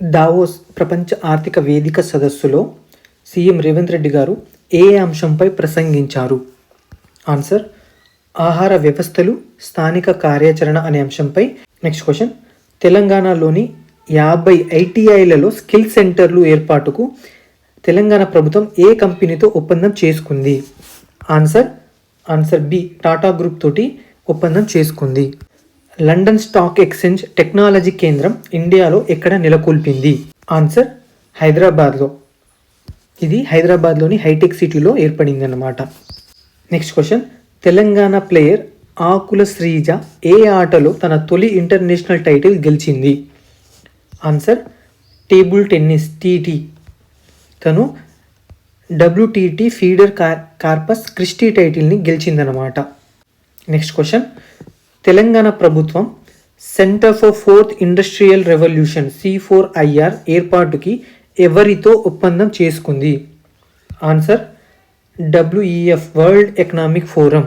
Davos ప్రపంచ ఆర్థిక వేదిక సదస్సులో సీఎం రేవంత్ రెడ్డి గారు ఏ అంశంపై ప్రసంగించారు? ఆన్సర్ ఆహార వ్యవస్థలు స్థానిక కార్యాచరణ అనే అంశంపై. నెక్స్ట్ క్వశ్చన్ తెలంగాణలోని యాభై ఐటీఐలలో స్కిల్ సెంటర్లు ఏర్పాటుకు తెలంగాణ ప్రభుత్వం ఏ కంపెనీతో ఒప్పందం చేసుకుంది? Answer answer B Tata group తోటి ఒప్పందం చేసుకుంది. లండన్ స్టాక్ ఎక్స్చేంజ్ టెక్నాలజీ కేంద్రం ఇండియాలో ఎక్కడ నెలకొల్పింది? ఆన్సర్ హైదరాబాద్లో ఇది హైదరాబాద్లోని హైటెక్ సిటీలో ఏర్పడింది అన్నమాట next question Telangana player Akula Sreeja ఏ ఆటలో తన తొలి ఇంటర్నేషనల్ టైటిల్ గెలిచింది? Answer table tennis TT. తను డబ్ల్యూటీటీ ఫీడర్ కార్ కార్పస్ క్రిస్టీ టైటిల్ని గెలిచిందనమాట నెక్స్ట్ క్వశ్చన్ తెలంగాణ ప్రభుత్వం centre for fourth industrial revolution C four IR ఏర్పాటుకి ఎవరితో ఒప్పందం చేసుకుంది? Answer WEF world economic forum.